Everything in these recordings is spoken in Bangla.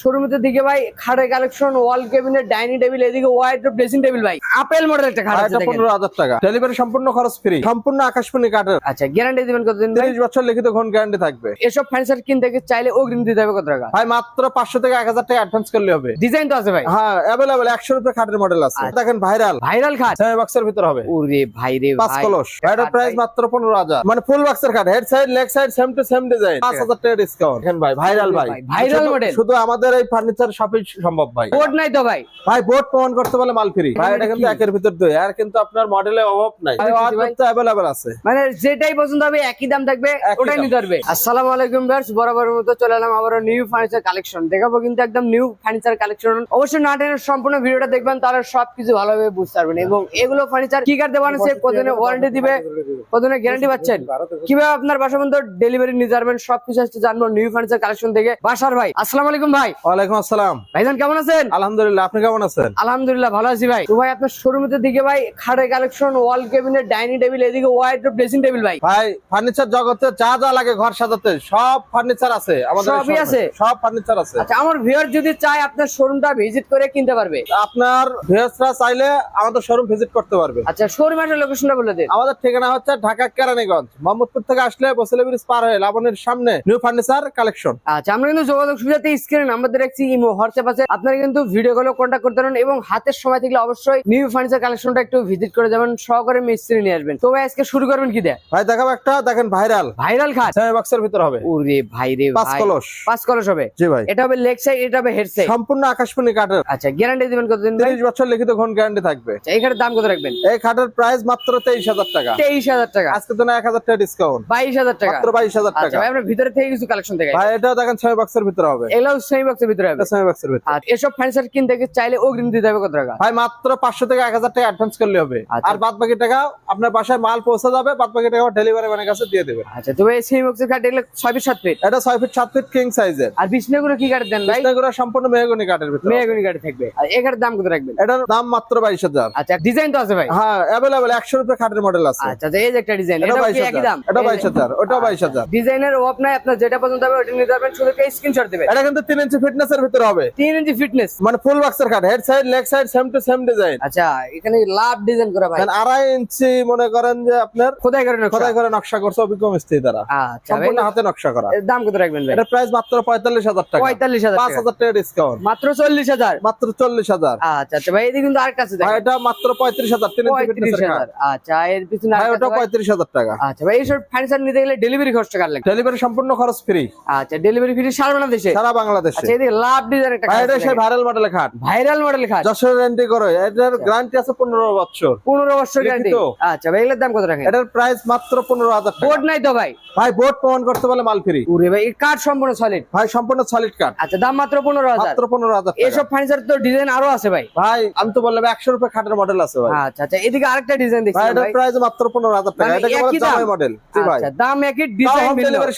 শোরুমের দিকে ভাই খাটের কালেকশন ওয়াল ডাইনিং টেবিল এদিকে ওয়াইড ড্রেসিং টেবিল ভাই। আপেল মডেল একটা খাট আছে এটা দেখেন। পনেরো হাজার টাকা। ডেলিভারি সম্পূর্ণ খরচ ফ্রি সম্পূর্ণ আকাশমণি কাঠের। আচ্ছা গ্যারান্টি দিবেন কতদিন ভাই? তিরিশ বছর লিখিত ঘন গ্যারান্টি থাকবে। এসব ফার্নিচার কিনতে চাইলে অগ্রিম দিতে হবে কত টাকা? ভাই মাত্র পাঁচশো থেকে এক হাজার টাকা অ্যাডভান্স করলে হবে। ডিজাইন তো আছে ভাই। হ্যাঁ অ্যাভেলেবেল একশো রুপে খাটের মডেল আছে। আচ্ছা। দেখেন ভাইরাল ভাইরাল খাট? সেমি বক্সের ভিতর হবে। ওরে ভাই রে পাঁচ কলস। এটার প্রাইস মাত্র পনেরো হাজার। মানে ফুল বক্সের খাট। Head side leg side same to same design পাঁচ হাজার টাকা ডিসকাউন্ট দেখেন ভাই ভাইরাল ভাই। ভাই, viral শুধু- model। আমাদের এই ফার্নিচার শপে সম্ভব ভাই। কোড নাই তো ভাই। ভাই বোর্ড প্রমাণ করতে বলে মাল ফ্রি। ভাই এটা কিন্তু একের ভিতর দুই। আর কিন্তু আপনার মডেলের অভাব নাই। কি আছে। মানে যেটাই পছন্দ হবে একই দাম থাকবে ওটাই নিতে পারবে। আসসালামু আলাইকুম ভিউয়ার্স বরাবরের মতো চলে এলাম আবার নিউ ফার্নিচার কালেকশন দেখাবো কিন্তু একদম নিউ ফার্নিচার কালেকশন অবশ্যই না টেনে সম্পূর্ণ ভিডিওটা দেখবেন তাহলে সবকিছু ভালোভাবে বুঝতে পারবেন। এবং এগুলো ফার্নিচার কি কার দেওয়া আছে কতদিনে ওয়ারেন্টি দিবে কতদিনে গ্যারান্টি পাচ্ছেন? কীভাবে আপনার বাসা পর্যন্ত ডেলিভারি নিতে পারবেন সবকিছু আজকে জানব নিউ ফার্নিচার কালেকশন থেকে। বাসার ভাই আসসালামু আলাইকুম ভাই। ওয়ালাইকুম আসসালাম। ভাইজান কেমন আছেন? আলহামদুলিল্লাহ আপনি কেমন আছেন? আলহামদুলিল্লাহ ভালো আছি ভাই। তো ভাই আপনার শোরুমের দিকে ভাই খাটের collection wall cabinet dining table এদিকে ওয়াইড ড্রেসিং টেবিল ভাই। ভাই ফার্নিচার জগতে যা যা লাগে ঘর সাজাতে সব ফার্নিচার আছে আমাদের সবই আছে? সব ফার্নিচার আছে। আচ্ছা আমার ভিউয়ার যদি চায় আপনার শোরুমটা ভিজিট করে কিনতে পারবে। আপনার ভিউয়ার্সরা চাইলে আমাদের শোরুম ভিজিট করতে পারবে। আচ্ছা শোরুমের লোকেশনটা বলে দিন। আমাদের ঠিকানা হচ্ছে ঢাকা কেরানীগঞ্জ। মোহাম্মদপুর থেকে আসলে বসলে ব্রিজ পার হয়ে লাবণের সামনে নিউ ফার্নিচার কালেকশন আচ্ছা আমরা কিন্তু যোগাযোগ সুবিধাতে স্ক্রিনে নাম্বার দিয়ে রাখছি ইমো হোয়াটসঅ্যাপ আছে। আপনারা কিন্তু ভিডিও কলে কন্ট্যাক্ট করতে পারেন এবং হাতের সময় থাকলে অবশ্যই নিউ ফার্নিচার কালেকশনটা একটু ভিজিট করে যাবেন সহকারে মিস্ত্রি নিয়ে আসবেন। তো ভাই আজকে শুরু করবেন কি দেয় ভাই দেখাবো একটা দেখেন ভাইরাল ভাইরাল খাট? সেমি বক্সের ভিতর হবে। ওরে ভাই রে পাঁচ কলস। পাঁচ কলস হবে? জি ভাই। এটা হবে লেগ সাইড এটা হবে হেড সাইড সম্পূর্ণ আকাশমণি কাঠের। আচ্ছা গ্যারান্টি দিবেন কতদিন ভাই? তিরিশ বছর লিখিত ঘন গ্যারান্টি থাকবে। আচ্ছা, এখানে দাম কত রাখবেন? এই খাটের প্রাইস মাত্র তেইশ হাজার টাকা। তেইশ হাজার টাকা। আজকে তো এক হাজার টাকা ডিসকাউন্ট বাইশ হাজার টাকা। মাত্র বাইশ হাজার আচ্ছা টাকা। ভাই আমরা ভিতরে থেকে কিছু কালেকশন দেখাই। ভাই এটাও দেখেন ছয় বক্সের ভিতরে হবে। এগুলো সেমি বক্সের ভিতরে হবে। বক্সের ভিতরে। আর এসব ফার্নিচার কিনতে চাইলে অগ্রিম দিতে হবে কত টাকা? ভাই মাত্র পাঁচশো থেকে এক হাজার টাকা অ্যাডভান্স করলে হবে। আচ্ছা। আর বাদ বাকি টাকা আপনার বাসায় মাল পৌঁছে যাবে বাদ বাকি টাকা ডেলিভারি ম্যানের কাছে দিয়ে দেবে। আচ্ছা তবে এই সেমি বক্সের কাঠ এগুলো ছয় ফিট সাত ফিট এটা ছয় ফিট সাত ফিট কিং সাইজের আর বিছনাগুলো কি কাঠ দেন ভাই? এগুলো সম্পূর্ণ মেহগনি কাঠের ভিতরে মেয়াগুনি কাঠ থাকবে। আর এখানে দাম কত রাখবেন? এটার দাম মাত্র বাইশ হাজার। আচ্ছা ডিজাইন তো আছে ভাই? হ্যাঁ অ্যাভেলেবেল একশো রুপে খাটের মডেল আছে। আচ্ছা এই যে একটা ডিজাইন এটা এটা বাইশ কি একই হাজার। দাম? এটা বাইশ হাজার ওটাও বাইশ হাজার। ডিজাইনের অভাব নাই আপনার যেটা পছন্দ হবে ওটা নিতে পারবেন শুধু স্ক্রিনশট দিবেন। এটা কিন্তু তিন ইঞ্চি ফিটনেস এর ভিতরে হবে। তিন ইঞ্চি ফিটনেস মানে ফুল বক্সের খাট head side leg side same to same design আচ্ছা এখানে লাভ ডিজাইন করা ভাই। আড়াই ইঞ্চি মনে করেন যে আপনার খোদাই করে নকশা। খোদাই করে নকশা করছে অভিজ্ঞ মিস্ত্রি দ্বারা। আচ্ছা সম্পূর্ণ হাতে নকশা করা। এর দাম কত রাখবেন ভাই? এটা প্রাইস মাত্র পঁয়তাল্লিশ হাজার টাকা। পঁয়তাল্লিশ হাজার পাঁচ টাকা। হাজার টাকা ডিসকাউন্ট মাত্র চল্লিশ হাজার। মাত্র চল্লিশ হাজার। আচ্ছা আচ্ছা ভাই এদিকে কিন্তু আরেকটা আছে ভাই এটা মাত্র পঁয়ত্রিশ হাজার তিন ইঞ্চি পঁয়ত্রিশ ফিটনেস হাজার। আচ্ছা এর পিছনে ভাই ওটা আছে ভাই। পঁয়ত্রিশ হাজার টাকা। আচ্ছা ভাই এইসব ফার্নিচার নিতে গেলে ডেলিভারি খরচ টাকা লাগবে? ডেলিভারি সম্পূর্ণ খরচ ফ্রি আচ্ছা ডেলিভারি ফ্রি সারা বাংলাদেশে? সারা বাংলাদেশে। আচ্ছা এদিকে লাভ ডিজাইন একটা ভাই এটা সেই ভাইরাল মডেলের খাট ভাইরাল মডেল খাট যশোর রেন্টি করে। এটার গ্যারান্টি আছে পনেরো বছর। পনেরো বছর গ্যারান্টি আচ্ছা ভাই এগুলোর দাম কত রাখেন এটার প্রাইস মাত্র পনেরো হাজার টাকা। বোর্ড নাই তো ভাই? ভাই বোর্ড প্রমাণ করতে বলে মাল ফ্রি। উরে ভাই এই কাঠ সম্পূর্ণ সলিড ভাই সম্পূর্ণ সলিড কাঠ আচ্ছা দাম মাত্র পনেরো হাজার। মাত্র পনেরো হাজার টাকা। এসব ফার্নিচার তো ডিজাইন আরও আছে ভাই। ভাই আমি তো বললাম একশো রুপে খাটের মডেল আছে ভাই। আচ্ছা আচ্ছা এদিকে আরেকটা ডিজাইন দেখছি ভাই এটার প্রাইস মাত্র পনেরো হাজার টাকা। মানে এটা একই জামাই মডেল জি ভাই। আচ্ছা দাম একই ডিজাইন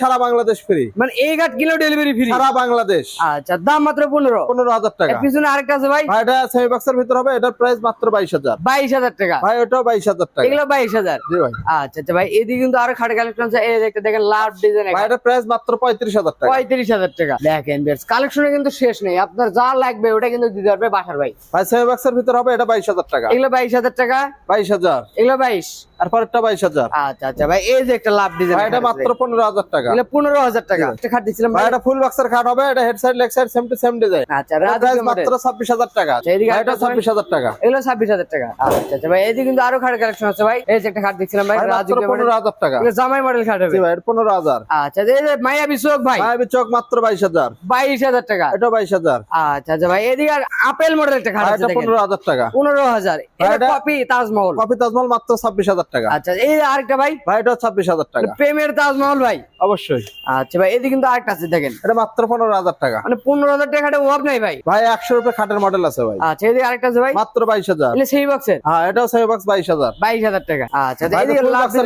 সারা বাংলাদেশ ফ্রি মানে এই কাঠ কিলো ডেলিভারি ফ্রি সারা বাংলাদেশ। আচ্ছা দাম মাত্র পনেরো। পনেরো হাজার টাকা। পিছনে আরেকটা আছে ভাই? ভাই এটা সেমি বক্সের ভিতর হবে এটার প্রাইস মাত্র বাইশ হাজার। বাইশ হাজার টাকা। ভাই ওটাও বাইশ হাজার টাকা। এগুলো বাইশ হাজার। জি ভাই। আচ্ছা আচ্ছা ভাই এদিকে কিন্তু আরও খাটে কালেকশন আছে। এই দেখতে দেখেন লাভ ডিজাইন ভাই এটার প্রাইস মাত্র পঁয়ত্রিশ হাজার টাকা। পঁয়ত্রিশ হাজার টাকা। দেখেন বেশ কালেকশনে কিন্তু শেষ নেই। আপনার যা লাগবে ওটা কিন্তু দিতে পারবে বাসার ভাই। ভাই সেমি বক্সের ভিতর হবে এটা বাইশ হাজার টাকা। এগুলো বাইশ হাজার টাকা? বাইশ হাজার। এগুলো বাইশ। আর পরেরটা বাইশ হাজার। আচ্ছা আচ্ছা ভাই এই যে একটা লাভ ডিজাইন ভাই এটা মাত্র পনেরো হাজার টাকা। পনেরো হাজার টাকা। খাট দিচ্ছিলাম ভাই এটা ফুল বক্সের খাট হবে এটা head side leg side same to same design আচ্ছা প্রাইস মাত্র ছাব্বিশ হাজার টাকা। এদিকে এটা ছাব্বিশ হাজার টাকা। এগুলো ছাব্বিশ হাজার টাকা। আচ্ছা আচ্ছা ভাই এদিকে কিন্তু আরও খাট কালেকশন আছে ভাই। এই যে একটা খাট দেখছিলাম ভাই ভাই মাত্র রাজকীয় মডেল পনেরো হাজার টাকা। এগুলো জামাই মডেল খাট হবে। জি ভাই পনেরো হাজার। আচ্ছা এই যে মাইয়া বিশ্বক ভাই। ভাই আমি মাত্র বাইশ হাজার। টাকা। এটা বাইশ হাজার। আচ্ছা আচ্ছা ভাই এদিকে আর আপেল মডেল একটা খাট আছে এটা দেখেন। পনেরো হাজার টাকা। পনেরো হাজার। ভাই, এটা এটা- কপি তাজমহল। কপি তাজমহল মাত্র ছাব্বিশ হাজার টাকা। আচ্ছা এই আরেকটা ভাই। ভাই এটা ছাব্বিশ হাজার টাকা। প্রেমের তাজমহল ভাই। অবশ্যই। আচ্ছা ভাই এদিকে কিন্তু আরেকটা আছে দেখেন। এটা মাত্র পনেরো হাজার টাকা। মানে পনেরো হাজার টাকাটা অভাব নাই ভাই। ভাই একশো রুপে খাটের মডেল আছে ভাই। আচ্ছা এদিকে আরেকটা আছে ভাই? মাত্র বাইশ হাজার। এগুলো সেই বক্সের হ্যাঁ এটাও সেমি বক্স বাইশ হাজার। বাইশ হাজার টাকা। আচ্ছা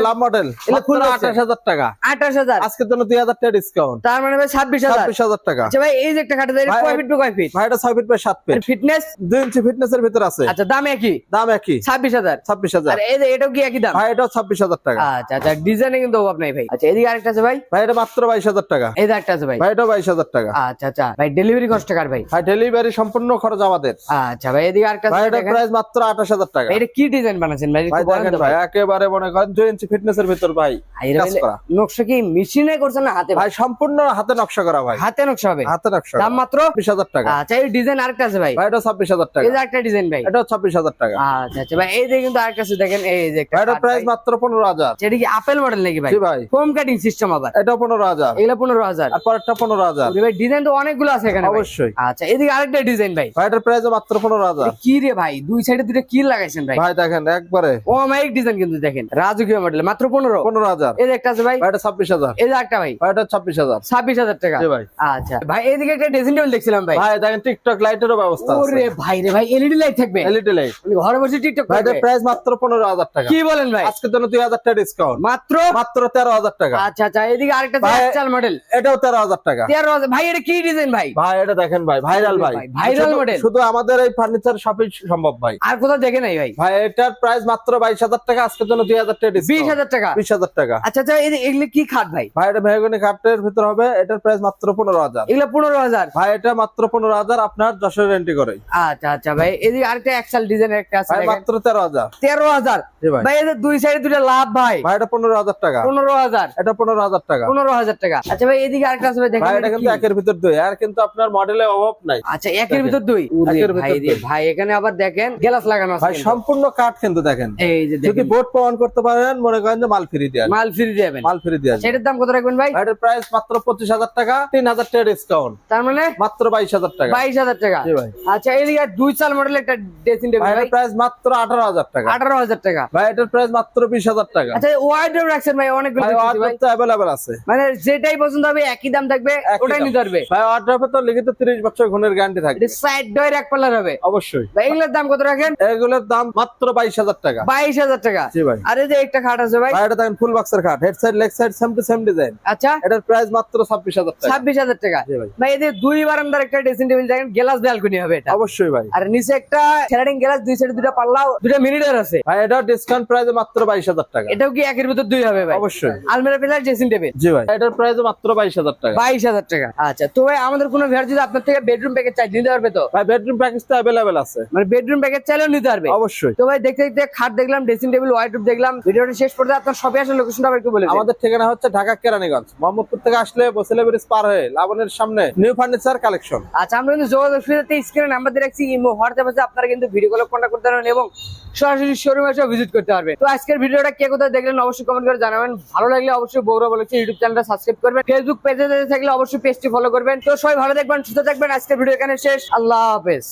লাভ মডেল এটা এর। আঠাশ হাজার টাকা। আঠাশ হাজার? আজকের জন্য দুই হাজার টাকা ডিসকাউন্ট তার মানে ভাই ছাব্বিশ হাজার। ছাব্বিশ হাজার টাকা। আচ্ছা ভাই এই যে একটা খাটে দেয় কয় ফিট কয় ফিট ভাই এটা ছয় ফিট বাই সাত ফিট ফিটনেস দুই ইঞ্চি ফিটনেস এর ভিতর আছে। আচ্ছা দাম একই? দাম একই। ছাব্বিশ হাজার। ছাব্বিশ হাজার। এই যে এটাও কি একই দাম? ভাই এটাও ছাব্বিশ হাজার টাকা। আচ্ছা আচ্ছা ডিজাইনে কিন্তু অভাব নাই ভাই। আচ্ছা এদিকে আরেকটা আছে ভাই? ভাই এটা মাত্র বাইশ হাজার টাকা। এই একটা আছে ভাই। ভাই এটাও বাইশ হাজার টাকা। আচ্ছা আচ্ছা ভাই ডেলিভারি কষ্ট কার ভাই? ডেলিভারি সম্পূর্ণ খরচ আমাদের। আচ্ছা ভাই এদিকে আর কাছে ভাই এটার প্রাইস মাত্র আঠাশ হাজার টাকা। এটা কি ডিজাইন বানাচ্ছেন ভাই? একটু বলেন ভাই একেবারে মনে করেন দুই ইঞ্চি ফিটনেস এর ভিতর ভাই কাজ করা। নকশা কি মেশিনে করছেন না হাতে ভাই সম্পূর্ণ হাতে নকশা করা ভাই। হাতে নকশা হবে। হাতে নকশা দাম মাত্র ছাব্বিশ হাজার টাকা। আচ্ছা এই ডিজাইন আরেকটা আছে ভাই। ভাই এটা ছাব্বিশ হাজার টাকা। এই যে একটা ডিজাইন ভাই। ছাব্বিশ হাজার টাকা। আচ্ছা আচ্ছা ভাই এই যে কিন্তু আরেকটা আছে দেখেন এই যে একটা খাট প্রাইস মাত্র পনেরো হাজার। সেটা কি আপেল মডেল নাকি ভাই? জি ভাই। হোম কাটিং সিস্টেম আবার। পনেরো হাজার। এগুলো পনেরো হাজার। আর পরেরটা পনেরো হাজার। ভাই ডিজাইন তো অনেকগুলো আছে এখানে অবশ্যই। আচ্ছা এদিকে আরেকটা ডিজাইন ভাই। এটার প্রাইস মাত্র পনেরো হাজার। কি রে ভাই? দুই সাইডে দুটো কি লাগাইছেন ভাই। ভাই দেখেন একবারে। ও মাইক ডিজাইন কিন্তু দেখেন। রাজকীয় মডেল মাত্র পনেরো। পনেরো হাজার। এই একটা আছে ভাই? এটা ছাব্বিশ হাজার। এই একটা ভাই? এটা হাজার। ছাব্বিশ হাজার টাকা। জি ভাই। আচ্ছা ভাই এইদিকে একটা ড্রেসিং টেবিল দেখছিলাম ভাই। ভাই দেখেন টিকটক লাইটেরও ব্যবস্থা আছে। ওরে ভাই রে ভাই এলইডি লাইট থাকবে। এলইডি লাইট ঘরে বসে টিকটক ভাই প্রাইস মাত্র পনেরো হাজার টাকা। কি বলেন ভাই? আজকের জন্য দুই হাজার টাকা ডিসকাউন্ট মাত্র? মাত্র তেরো হাজার টাকা। আচ্ছা আচ্ছা এদিকে আরেকটা ভাই- মডেল এটাও তেরো হাজার টাকা। তেরো হাজার ভাই এটা কি ডিজাইন ভাই? ভাই এটা দেখেন ভাই ভাইরাল ভাই। ভাই, viral শুধু- আমাদের এই ফার্নিচার শপে সম্ভব ভাই। আর কোথাও দেখে নাই ভাই? ভাই এটার প্রাইস মাত্র বাইশ হাজার টাকা আজকের জন্য দুই হাজার টাকা বিশ ডিসকাউন্ট হাজার টাকা? বিশ হাজার টাকা। আচ্ছা আচ্ছা এগুলো কি খাট ভাই? ভাই এটা মেহগনি কাঠের ভিতর হবে এটার প্রাইস মাত্র পনেরো হাজার। এগুলো পনেরো হাজার? ভাই এটা মাত্র পনেরো হাজার আপনার যশোর রেন্টি করে। আচ্ছা আচ্ছা ভাই এদিকে আরেকটা এক্সাল ডিজাইনের একটা আছে ভাই মাত্র তেরো হাজার। তেরো হাজার? জি ভাই। ভাই এদের দুই সাইডে দুটো লাভ ভাই। ভাই এটা পনেরো হাজার টাকা। পনেরো হাজার। এটা পনেরো হাজার টাকা। পনেরো হাজার টাকা। আচ্ছা ভাই এদিকে আরেকটা আছে ভাই দেখেন। ভাই এটা কিন্তু একের ভিতর দুই আর কিন্তু আপনার মডেলের অভাব নাই। আচ্ছা একের ভিতর দুই? ওরে একের ভিতর ভাই এখানে আবার দেখেন গ্লাস লাগানো আছে ভাই সম্পূর্ণ কাঠ কিন্তু দেখেন। এই যে যদি বোর্ড প্রমাণ করতে পারেন মনে করেন যে মাল ফ্রি দিয়ে মাল ফ্রি দেবেন। মাল ফ্রি দিয়ে সেটার দাম কত রাখবেন ভাই? এটার প্রাইস মাত্র পঁচিশ হাজার টাকা তিন হাজার টাকা ডিসকাউন্ট তার মানে? মাত্র বাইশ হাজার টাকা। বাইশ হাজার টাকা। জি ভাই। আচ্ছা এদিকে দুই চাল মডেল একটা ড্রেসিং টেবিল ভাই। প্রাইস মাত্র আঠারো হাজার টাকা। আঠারো হাজার টাকা। ভাই এটার প্রাইস মাত্র বিশ হাজার টাকা। আচ্ছা ওয়াইড্রোব রাখছেন ভাই অনেকগুলো ভাই তো অ্যাভেলেবেল আছে। মানে যেটাই পছন্দ হবে একই দাম থাকবে ওটাই। নিতে পারবে। ভাই অর্ডারে লিখিত তিরিশ বছর ঘনের গ্যারান্টি এটা সাইড ডয়ের এক পাল্লার হবে। অবশ্যই। ভাই এগুলোর দাম কত রাখেন? এগুলোর দাম মাত্র বাইশ হাজার টাকা। বাইশ হাজার টাকা। জি ভাই। আর যে একটা খাট আছে ভাই? এটা দেখেন ফুল বক্সের কাঠ head side leg side same to same design আচ্ছা। এটার প্রাইস মাত্র ছাব্বিশ হাজার টাকা। ছাব্বিশ হাজার টাকা। জি ভাই। ভাই দুই বারান্দার একটা ড্রেসিং টেবিল দেখেন গ্লাস ব্যালকনি হবে এটা। অবশ্যই ভাই। আর নিচে একটা স্যালাডিং গ্লাস দুই সাইডে দুটো পাল্লাও দুটো মিনিটার আছে। ভাই এটা ডিসকাউন্ট প্রাইস মাত্র বাইশ হাজার টাকা। এটাও কি একের ভিতর দুই হবে ভাই? অবশ্যই। আলমেরা প্লাস ড্রেসিং টেবিল জি ভাই। এটার প্রাইস মাত্র বাইশ হাজার টাকা। বাইশ হাজার টাকা। আচ্ছা তো ভাই আমাদের কোনো ভেয়ার যদি আপনার থেকে বেডরুম প্যাকেজ চাই নিতে পারবে তো? ভাই বেডরুম প্যাকেজ তো অ্যাভেলেবেল আছে। মানে বেডরুম প্যাকেজ চাইলেও নিতে পারবে। অবশ্যই। তো ভাই দেখতে দেখতে খাট দেখলাম ড্রেসিং টেবিল ওয়াইড্রোব দেখলাম ভিডিওটা শেষ পর্যন্ত আপনার শপে আসার লোকেশনটা আবার একটু বলে। আমাদের ঠিকানা হচ্ছে ঢাকা কেরানীগঞ্জ। মোহাম্মদপুর থেকে আসলে বসেলে ব্রিজ পার হয়ে লাবণের সামনে নিউ ফার্নিচার কালেকশন আচ্ছা আমরা কিন্তু যোগাযোগ সুবিধাতে স্ক্রিনে নাম্বার দিয়ে রাখছি ইমো হোয়াটসঅ্যাপ আছে আপনারা কিন্তু ভিডিও কল কন্ট্যাক্ট করতে পারবেন এবং সরাসরি শোরুমে এসে ভিজিট করতে পারবে। তো আজকের ভিডিওটা কে কোথায় দেখলেন অবশ্যই কমেন্ট করে জানাবেন। ভালো লাগলে অবশ্যই বৌরা বলেছে ইউটিউব চ্যানেলটা সাবস্ক্রাইব করবেন। ফেসবুক পেজে থাকলে অবশ্যই পেজটি ফলো করবেন। তো সবাই ভালো দেখবেন সুস্থ থাকবেন। আজকের ভিডিও এখানে শেষ। আল্লাহ হাফেজ।